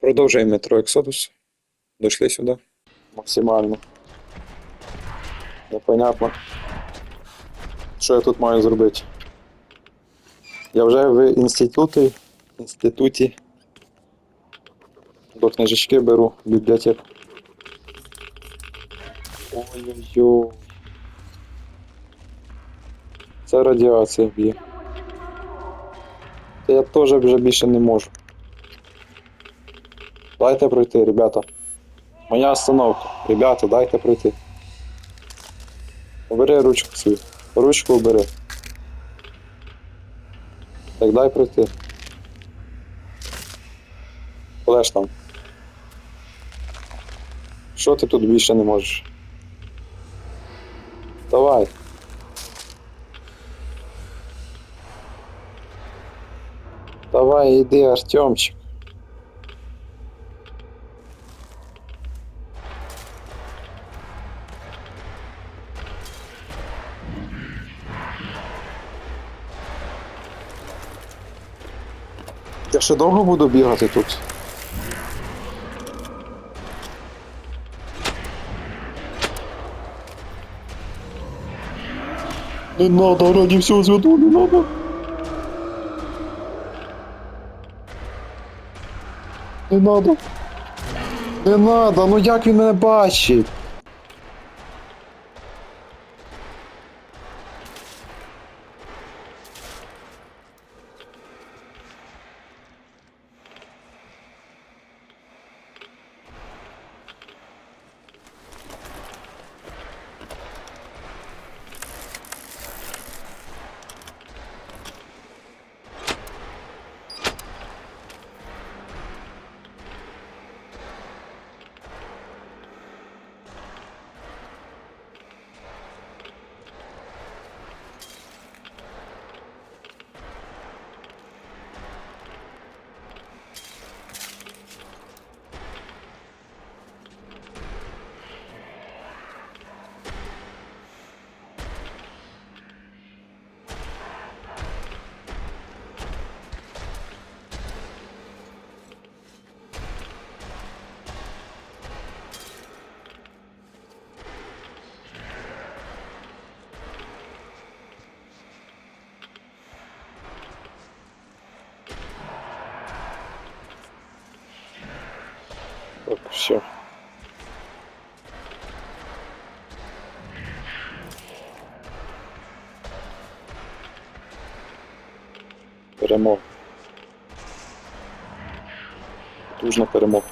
Продовжуємо метро Exodus. Дійшли сюди. Максимально. Непонятно. Що я тут маю зробити? Я вже в інституті. інституті. До книжечки беру в бібліотеку. Ой-ой-ой. Це радіація б'є. Я теж вже більше не можу. Дайте пройти, ребята. Моя остановка. Ребята, дайте пройти. Обери ручку свою. Ручку обери. Так дай пройти. Ж там? Що ти тут більше не можеш? Давай. Давай, іди, Артемчик. Ще довго буду бігати тут. Не надо, ради всього святого, не надо. Не надо. Не надо, ну як він мене бачить? Так, все. Перемог. Потужна перемога.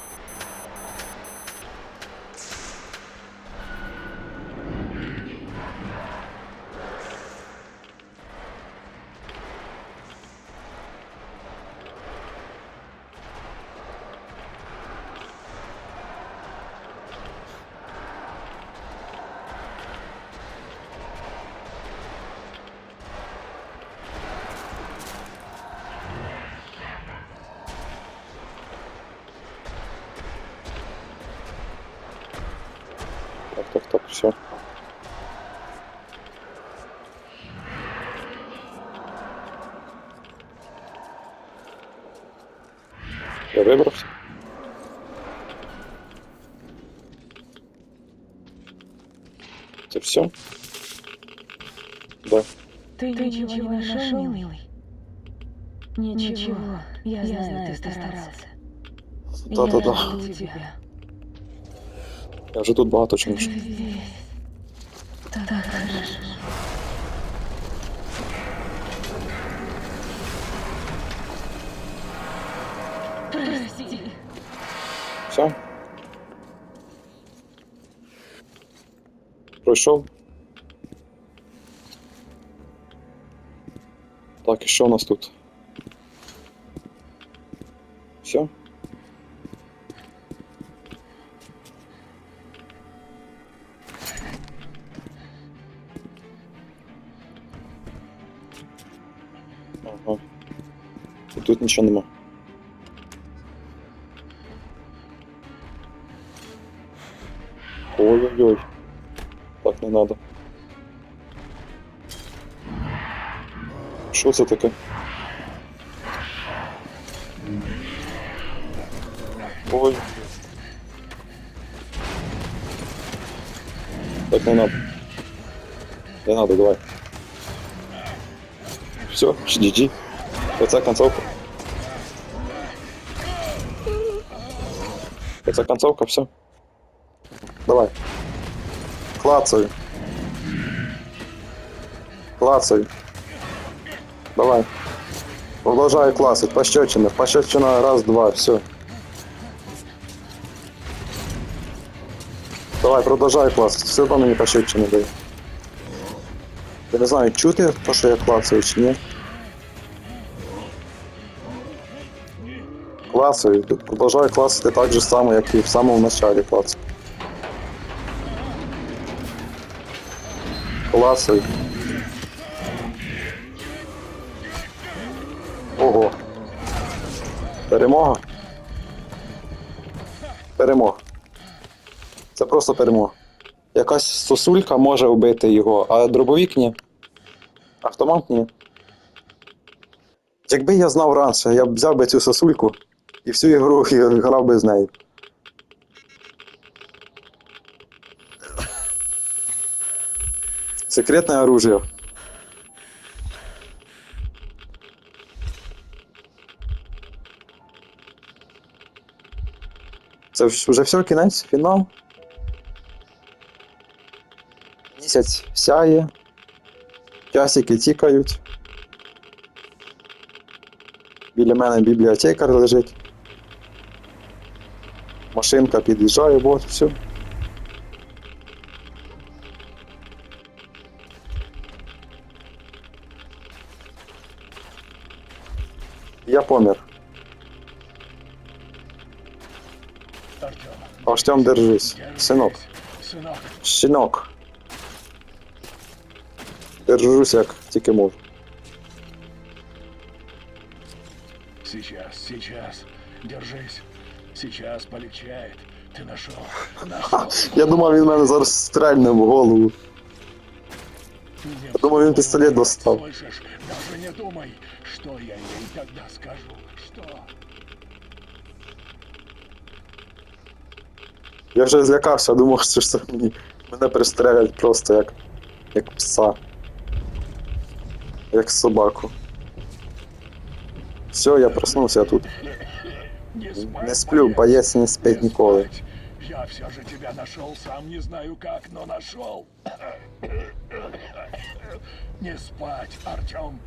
Все? Да. Ты, ничего, не нашел, милый? Ничего, я, знаю, ты старался. Да-да-да. Я. Я вже тут багато чого. Ты здесь. Так хорошо. Прости. Все? Пройшов? Так, і що у нас тут? Все? Ага. І тут нічого нема. Ой-ой-ой. Надо. Що це таке? Ой. Так не надо. Не надо, давай. Все, GG. Оце концовка. Оце концовка, все. Давай. Клацаю. Клацаю. Давай. Продолжаю классить. Пощечина. Пощечина. Раз, два. Все. Давай, продолжай классить. Все одно мені пощечини дає. Я не знаю, чути то, що я клацаю чи ні. Клацаю. Продовжую класити так же само, як і в самому началі клацаю. Клацаю. Перемога. Перемога. Це просто перемога. Якась сосулька може вбити його, а дробовік ні. Автомат ні. Якби я знав раніше, я б взяв би цю сосульку і всю ігру грав би з нею. Секретне оружие. Це вже все, кінець, фінал. Місяць сяє. Часики тікають. Біля мене бібліотекар лежить. Машинка під'їжджає, вот, все. Я помер. Артем, держись. Синок. сынок, Щенок. Держусь як тільки можу. сейчас, сейчас, держись. Сейчас полегчает. Ты нашел, нашел. Я думав, він мене зараз стрельне в голову. Думаю, он пистолет вздумай, достал. Слышишь, даже не думай, что я ей тогда скажу. Что? Я вже злякався, думав, що це мені мене пристрелять просто як, як пса. Як собаку. Все, я проснувся тут. Не, спать, Не сплю, боєць не спить ніколи. спать. Я все же тебя нашел, сам не знаю как, но нашел. Не спать, Артем.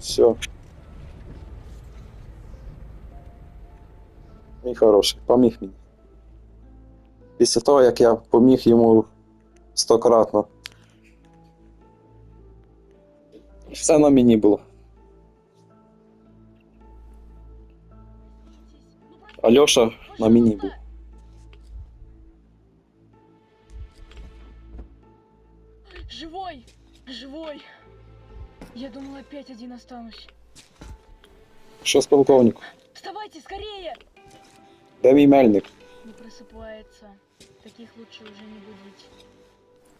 Все. Мій хороший, поміг мені. Після того, як я поміг йому стократно. Все на мені було. Альоша на мені був. Живой! Живой! Я думала, опять один останусь. Що з полковнику? Вставайте скорее! Де мій мельник? Не просыпается. Таких лучше уже не будить.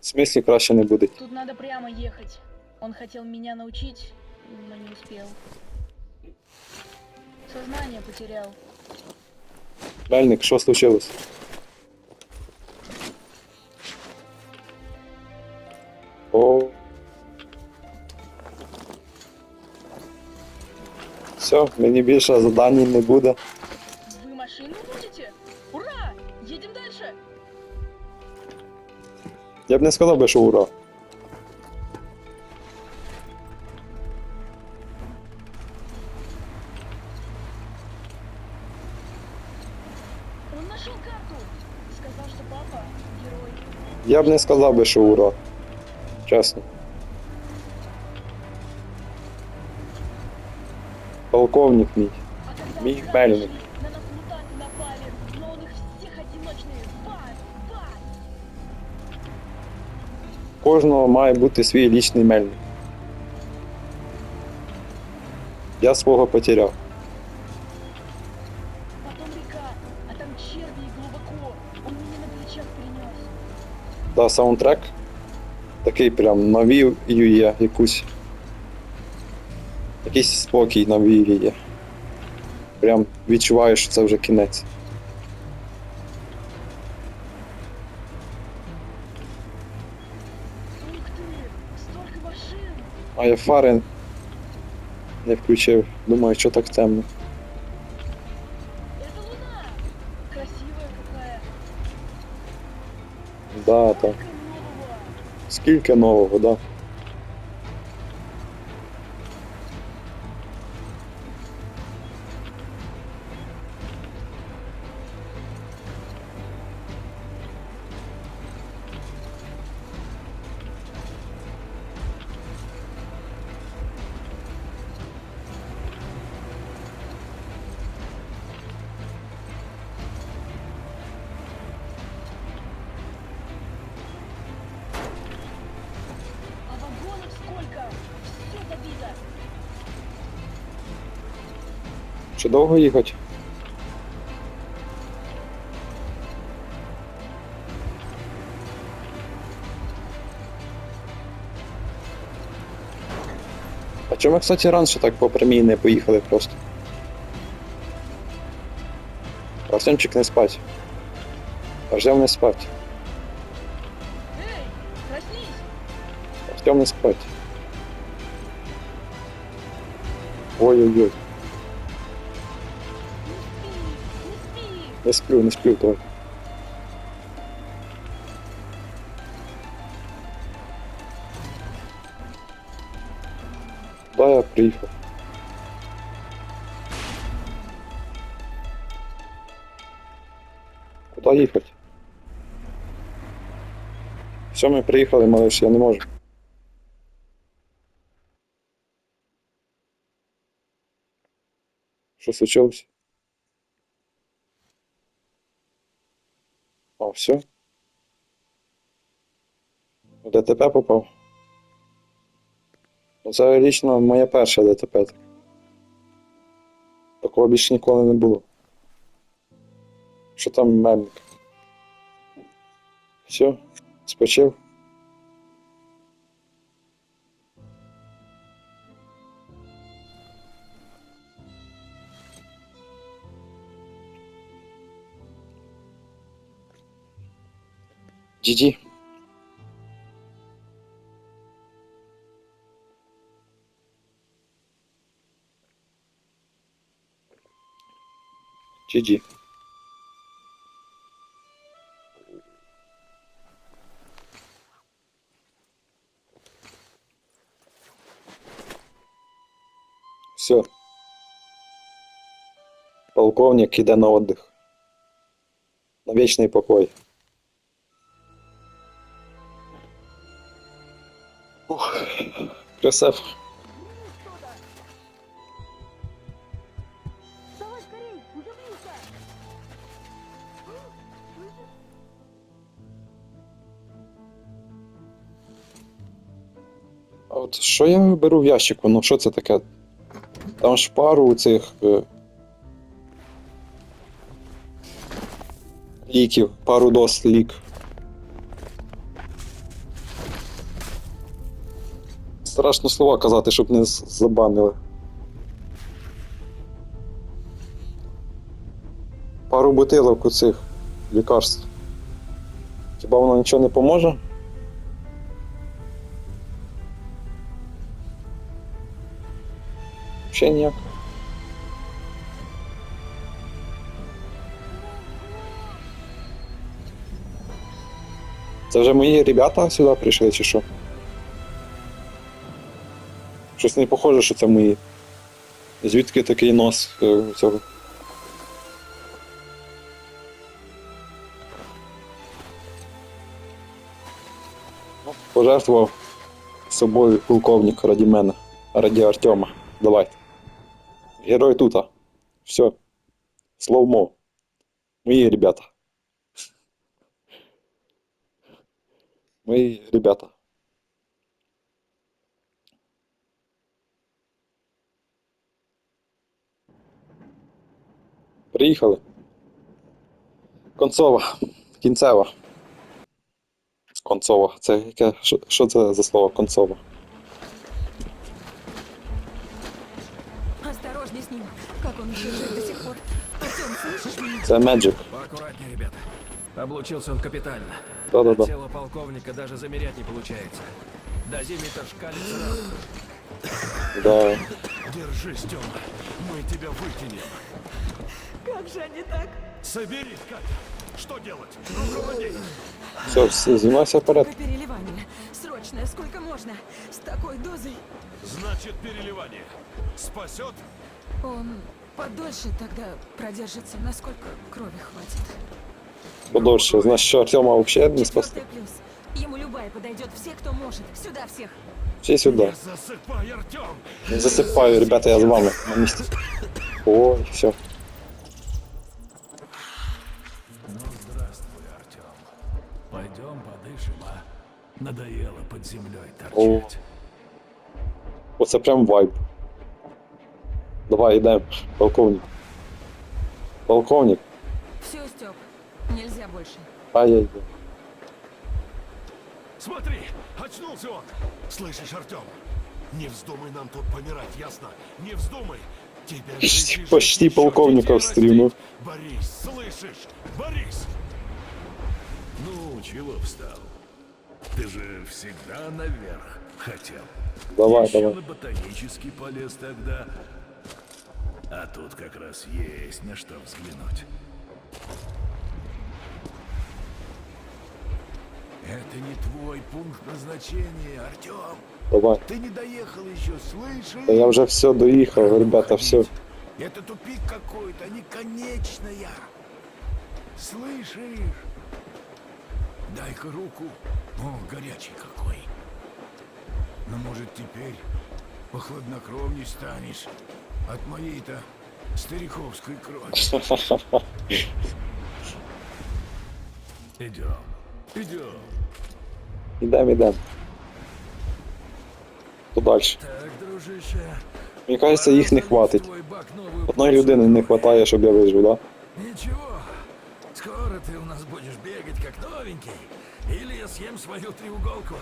В смислі краще не буде. Тут надо прямо ехать. Он хотел меня научить, но не успел. Сознание потерял. Мельник, що случилось? О. Все, мені більше задань не буде. Я б не сказав би, що ура. Он нашел карту! Сказал, что папа герой. Я б не сказав би, що ура. Чесно. Полковник мій. А когда Мих мы Мельник. Кожного має бути свій лічний мельник. Я свого потеряв. Потом река, а там черви и глубоко. Он меня на плечах принес. Да, саундтрек. Такий прям навів є якусь. Якийсь спокій на є. Прям відчуваєш, що це вже кінець. А я фари не включив. Думаю, що так темно. Это луна. Красивая какая. Да, так. Скільки нового, да. Чи довго їхати? А чому кстати, раніше так по прямій не поїхали просто? Артемчик не спать. Артем не спать. Артем не спать. Ой-ой-ой. Не сплю, не сплю, давай. Да, я приїхав. Куди їхати? Все, ми приїхали, малиш, я не можу. Що случилось? Все. ДТП попав. Ну, Це лічно моє перше ДТП. Такого більше ніколи не було. Що там мельник? Все, спочив. GG. GG. Все. Полковник іде на отдых. На вечний покой. Уже А от що я беру в ящику? Ну що це таке? Там ж пару цих е, ліків, пару доз лік. Страшно слова казати, щоб не забанили. Пару бутилок у цих лікарств. Хіба воно нічого не поможе? Ще ніяк. Це вже мої ребята сюди прийшли, чи що? Щось не похоже, що це мої. Звідки такий нос е, цього? Ну, Пожертвував собою полковник раді мене, раді Артема. Давайте. Герой тута. Все. Словмо. Мои ребята. Мои ребята. Приїхали. Концова. Кінцева. Концова. Це яке. Що, що це за слово концова? Осторожней с ним. Как он еще жив до сих пор? Артем, слышишь меня? Це Меджик. Поаккуратнее, ребята. Облучился он капитально. Да-да-да. Тело полковника даже замерять не получается. Дозиметр шкалит сразу. Да. Держись, Тёма. Мы тебя вытянем. Как же они так? Соберись, Катя. Что делать? Руководи. Все, все, знімайся вперед. Только переливание. Срочное, сколько можно? С такой дозой. Значит, переливание. Спасет? Он подольше тогда продержится, насколько крови хватит. Подольше. Значить, що Артема взагалі не спасти. Четвертый плюс. Ему любая подойдет. Все, кто может. Сюда всех. Всі сюди. Засыпай, Артем. Не засипаю, ребята, я з вами на місці. Ой, все. Пойдем подышим, а? Надоело под землей торчать. Оце прям вайб. Давай, йдемо. Полковник. Полковник. Все, Степ. Нельзя больше. Ай-яй-яй. Смотри, очнулся он. Слышишь, Артем? Не вздумай нам тут помирать, ясно? Не вздумай. Тебе Почти- почти полковников стримил. растить. Борис, слышишь? Борис! Ну, чего встал? Ты же всегда наверх хотел. Давай, Еще давай. на ботанический полез тогда. А тут как раз есть на что взглянуть. Это не твой пункт назначения, Артем. Давай. Ты не доехал еще, слышишь? Та я вже все доїхав, ребята, все. Это тупик какой-то, не конечная. Слышишь? Дай-ка руку. О, горячий какой. Ну, может, теперь похладнокровней станешь от моей-то стариковской крови. Идем, идем. Ідемо, ідемо. То далі. Так, дружище. Мені кажеться, їх не хватить. Одної людини не вистачає, щоб я вижив, да? Ничего, скоро ты у нас будешь бегать как новенький. Или я съем свою треуголку.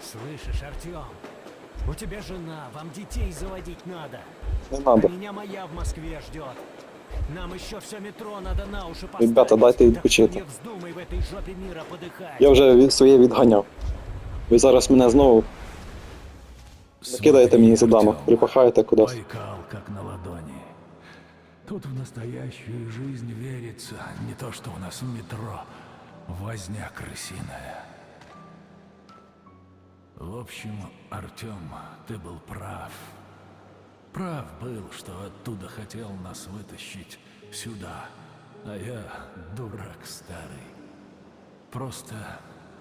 Слышишь, Артем? У тебя жена, вам детей заводить надо. Не А треба. меня моя в Москве ждет. Нам еще все метро надо на уши поставить. Ребята, дайте Так відпочити. что Не вздумай в этой жопе мира подыхать. Я вже від- своє відганяв. Ви зараз мене знову накидаєте мені задамок, Артем. припахаєте кудись. Байкал как на ладони. Тут в настоящую жизнь верится, не то что у нас в метро. Возня крысиная. В общем, Артем, ты был прав. Прав был, что оттуда хотел нас вытащить сюда. А я дурак старый. Просто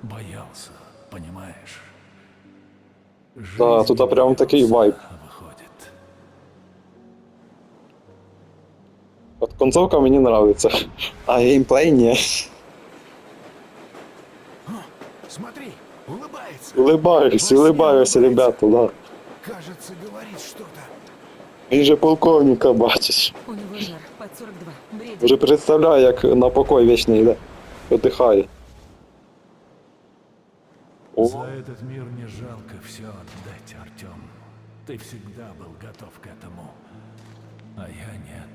боялся, понимаешь? Да, тут прям такий вайб. Выходит. От концовка мені нравиться. А геймплей ні. Смотри, улыбается. Улибаюсь, улибаюся, ребята, да. Кажется, говорит что-то. Він же полковника бачиш. У него жар под 42. Бредит. Вже представляю, як на покой вічний йде. Отдихає. За этот мир не жалко все отдать, Артем. Ты всегда был готов к этому. А я нет.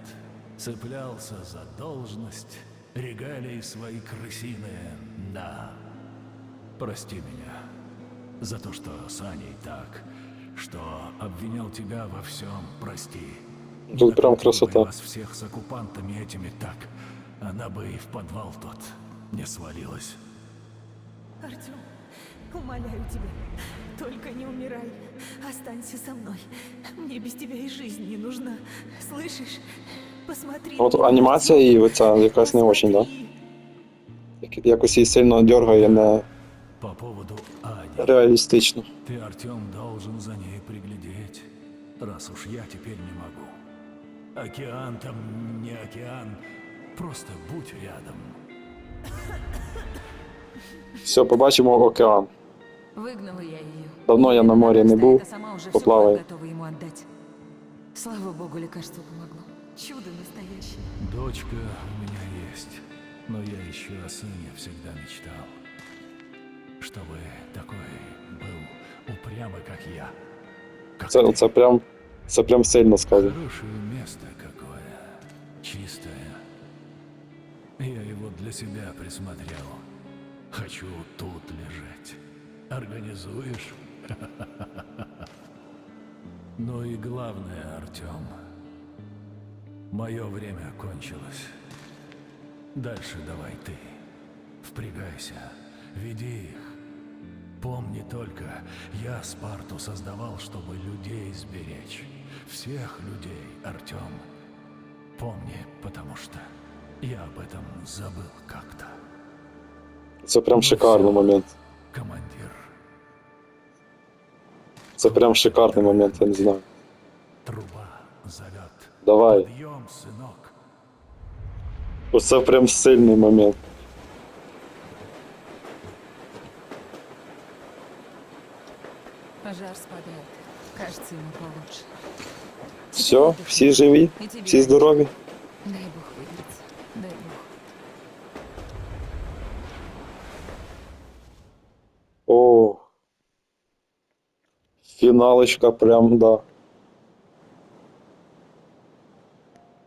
Цеплялся за должность, регалии свои крысиные. Да. Прости меня за то, что с Аней так, что обвинял тебя во всем, прости. Тут прям красота. вас всех с оккупантами этими так, она бы и в подвал тот не свалилась. Артем, умоляю тебя, только не умирай. Останься со мной. Мне без тебя и жизнь не нужна. Слышишь? Посмотри. От анімація і оця якась не очень, да? Якось її сильно дергає, не По поводу Ани. реалістично. Ты, Артем, должен за ней приглядеть, раз уж я теперь не могу. Океан там не океан, просто будь рядом. Все, побачимо океан. Выгнала я ее. Давно я на морі не. Сама уже поплаваю. готова ему отдать. Слава богу, лекарство помогло. Чудо настоящее. Дочка у меня есть, но я еще о сыне всегда мечтал. чтобы такой был упрямый, как я. Как Це, ты. це прям. Це прям сильно сказано. Хорошее место какое. Чистое. Я его для себя присмотрел. Хочу тут лежать. Организуешь? Ну и главное, Артем. Мое время кончилось. Дальше давай ты. Впрягайся. Веди их. Помни только, я Спарту создавал, чтобы людей сберечь. Всех людей, Артем. Помни, потому что я об этом забыл как-то. Це прям шикарний момент Командир, Це прям шикарний момент, я не знаю. труба зовет. Давай. Подъем, сынок. Оце прям сильний момент. Пожар спадает. Кажется, ему получше. Все, всі живі, И тебе. всі здорові. Фіналочка прям, да.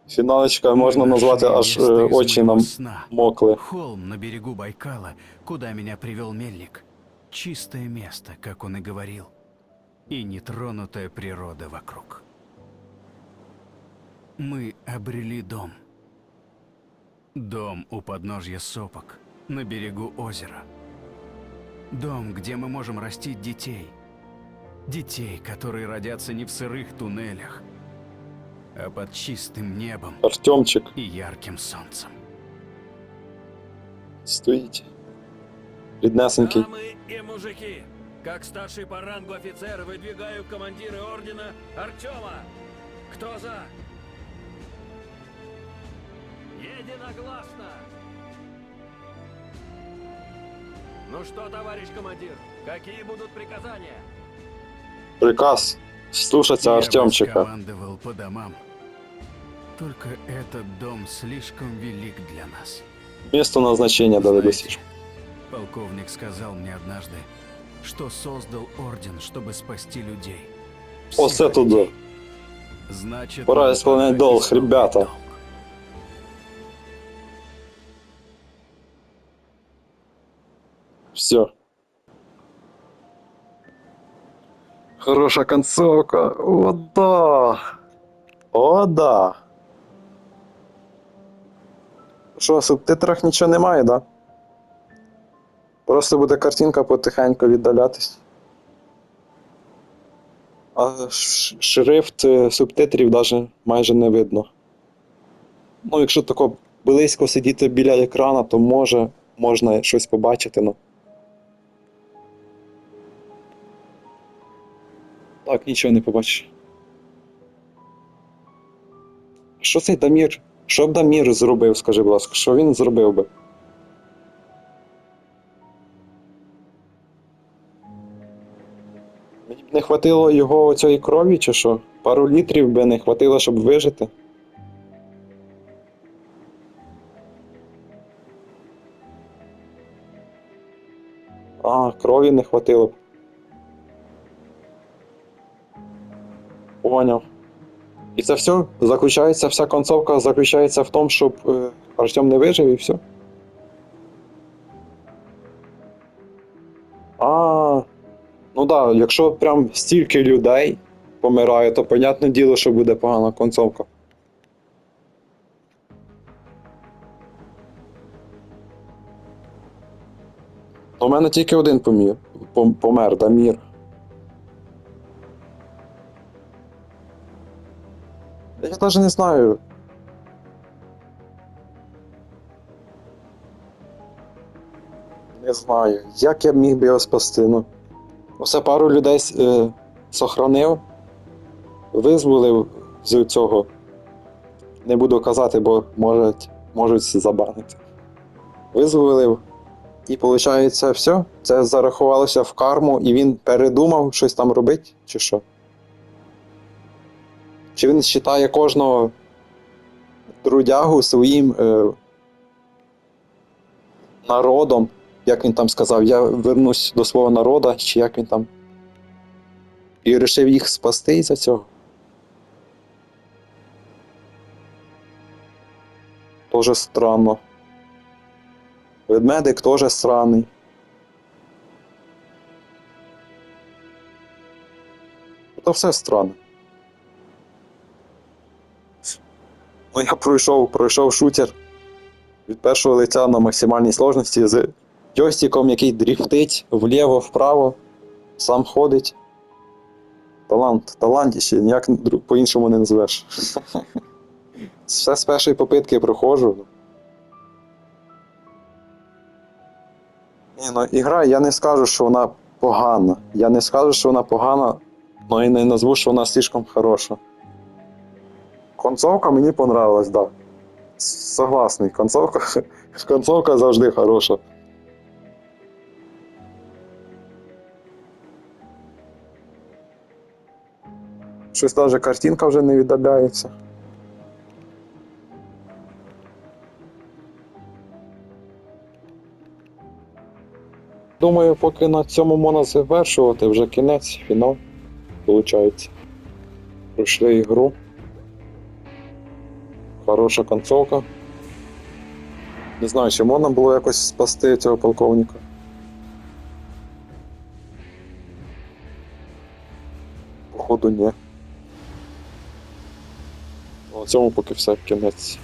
Фіналочка можна назвати аж е, очі нам сна. мокли. Холм на берегу Байкала, куда меня привел мельник. Чистое место, как он и говорил. И нетронутая природа вокруг. Мы обрели дом. Дом у подножья сопок, на берегу озера. Дом, где мы можем растить детей. Детей, которые родятся не в сырых туннелях, а под чистым небом Артемчик и ярким солнцем. стоїть. Ріднесенький. Дамы и мужики, как старший по рангу офицер выдвигаю командира ордена Артема. Кто за? Единогласно! Ну что, товарищ командир, какие будут приказания? Приказ. Слушаться Я Артемчика. скомандовал по домам. Только этот дом слишком велик для нас. Місто назначення дали Знаете, полковник сказал мне однажды, что создал орден, чтобы спасти людей. Всех Оце туди. людей. Значит, Пора исполнять долг, ребята. Хороша концовка. О, да. О, да. Що, в субтитрах нічого немає, да? Просто буде картинка потихеньку віддалятись. А шрифт е, субтитрів навіть майже не видно. Ну, якщо тако близько сидіти біля екрана, то може можна щось побачити, ну. Так, нічого не побачиш. Що цей Дамір? Що б Дамір зробив, скажи, будь ласка, що він зробив би? Мені б не хватило його цієї крові, чи що? Пару літрів би не хватило, щоб вижити. А, крові не хватило б. Поняв. І це все заключається, вся концовка заключається в тому, щоб е, Артем не вижив і все. А, ну так, да, якщо прям стільки людей помирає, то понятне діло, що буде погана концовка. У мене тільки один помір, пом- помер, Дамір. Навіть не знаю. Не знаю, як я міг би його спасти. Ну, Оце пару людей е, сохранив, визволив з цього. Не буду казати, бо можуть, можуть забанити. Визволив. І виходить, все. Це зарахувалося в карму, і він передумав щось там робити, чи що? Чи він вважає кожного трудягу своїм е, народом, як він там сказав, я вернусь до свого народу, чи як він там. І вирішив їх спасти із-за цього. Тоже странно. Ведмедик теж странний. Та все странно. Ну, я пройшов, пройшов шутер від першого лиця на максимальній сложності з джойстиком, який дріфтить вліво, вправо, сам ходить. Талант, талантіще, ніяк по-іншому не назвеш. Все з першої попитки проходжу. Ні, ну ігра, я не скажу, що вона погана. Я не скажу, що вона погана, але і не назву, що вона слишком хороша. Концовка мені понравилась, так. Да. Согласний, концовка, концовка завжди хороша. Щось навіть картинка вже не віддаляється. Думаю, поки на цьому можна завершувати, вже кінець, фінал, виходить. Пройшли ігру. Хороша концовка. Не знаю, чи можна було якось спасти цього полковника. Походу, ні. На цьому поки все кінець.